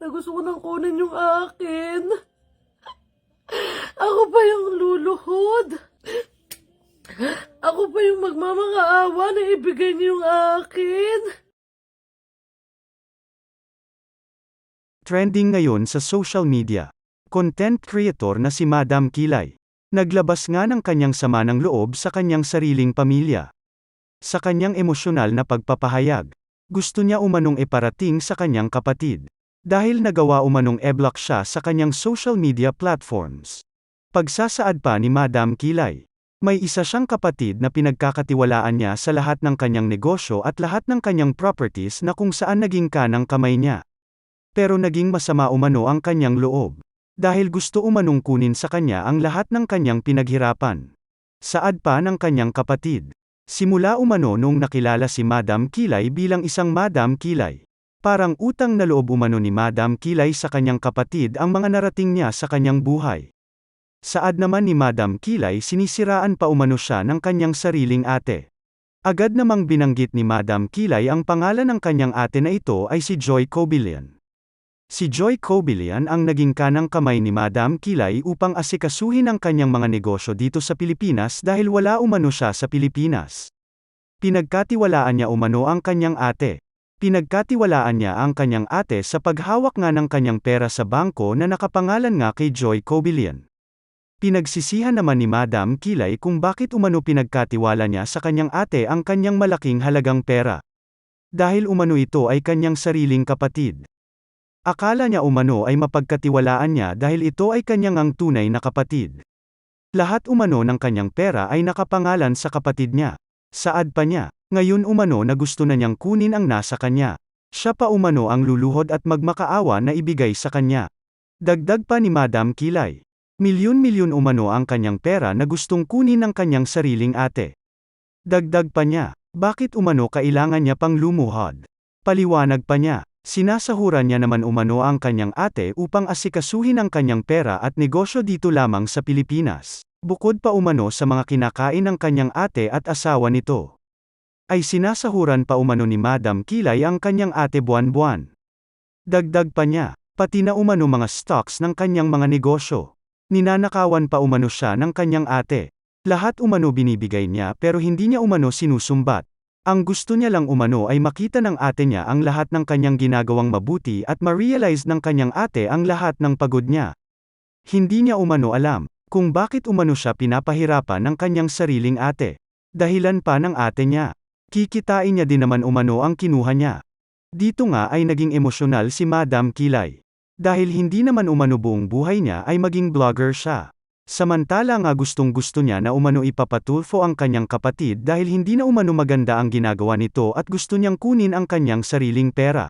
na gusto ko nang kunin yung akin. Ako pa yung luluhod. Ako pa yung magmamakaawa na ibigay niyo yung akin. Trending ngayon sa social media. Content creator na si Madam Kilay. Naglabas nga ng kanyang sama ng loob sa kanyang sariling pamilya. Sa kanyang emosyonal na pagpapahayag, gusto niya umanong iparating sa kanyang kapatid. Dahil nagawa umanong e-block siya sa kanyang social media platforms. Pagsasaad pa ni Madam Kilay, may isa siyang kapatid na pinagkakatiwalaan niya sa lahat ng kanyang negosyo at lahat ng kanyang properties na kung saan naging kanang kamay niya. Pero naging masama umano ang kanyang loob. Dahil gusto umanong kunin sa kanya ang lahat ng kanyang pinaghirapan. Saad pa ng kanyang kapatid. Simula umano nung nakilala si Madam Kilay bilang isang Madam Kilay. Parang utang na loob umano ni Madam Kilay sa kanyang kapatid ang mga narating niya sa kanyang buhay. Saad naman ni Madam Kilay sinisiraan pa umano siya ng kanyang sariling ate. Agad namang binanggit ni Madam Kilay ang pangalan ng kanyang ate na ito ay si Joy Cobilian. Si Joy Cobilian ang naging kanang kamay ni Madam Kilay upang asikasuhin ang kanyang mga negosyo dito sa Pilipinas dahil wala umano siya sa Pilipinas. Pinagkatiwalaan niya umano ang kanyang ate. Pinagkatiwalaan niya ang kanyang ate sa paghawak nga ng kanyang pera sa bangko na nakapangalan nga kay Joy Cobilian. Pinagsisihan naman ni Madam Kilay kung bakit umano pinagkatiwala niya sa kanyang ate ang kanyang malaking halagang pera. Dahil umano ito ay kanyang sariling kapatid. Akala niya umano ay mapagkatiwalaan niya dahil ito ay kanyang ang tunay na kapatid. Lahat umano ng kanyang pera ay nakapangalan sa kapatid niya. Saad pa niya, ngayon umano na gusto na niyang kunin ang nasa kanya. Siya pa umano ang luluhod at magmakaawa na ibigay sa kanya. Dagdag pa ni Madam Kilay. Milyon-milyon umano ang kanyang pera na gustong kunin ng kanyang sariling ate. Dagdag pa niya, bakit umano kailangan niya pang lumuhod? Paliwanag pa niya, Sinasahuran niya naman umano ang kanyang ate upang asikasuhin ang kanyang pera at negosyo dito lamang sa Pilipinas. Bukod pa umano sa mga kinakain ng kanyang ate at asawa nito. Ay sinasahuran pa umano ni Madam Kilay ang kanyang ate buwan-buwan. Dagdag pa niya, pati na umano mga stocks ng kanyang mga negosyo. Ninanakawan pa umano siya ng kanyang ate. Lahat umano binibigay niya pero hindi niya umano sinusumbat. Ang gusto niya lang umano ay makita ng ate niya ang lahat ng kanyang ginagawang mabuti at ma-realize ng kanyang ate ang lahat ng pagod niya. Hindi niya umano alam kung bakit umano siya pinapahirapan ng kanyang sariling ate. Dahilan pa ng ate niya. Kikitain niya din naman umano ang kinuha niya. Dito nga ay naging emosyonal si Madam Kilay. Dahil hindi naman umano buong buhay niya ay maging vlogger siya. Samantala nga gustong gusto niya na umano ipapatulfo ang kanyang kapatid dahil hindi na umano maganda ang ginagawa nito at gusto niyang kunin ang kanyang sariling pera.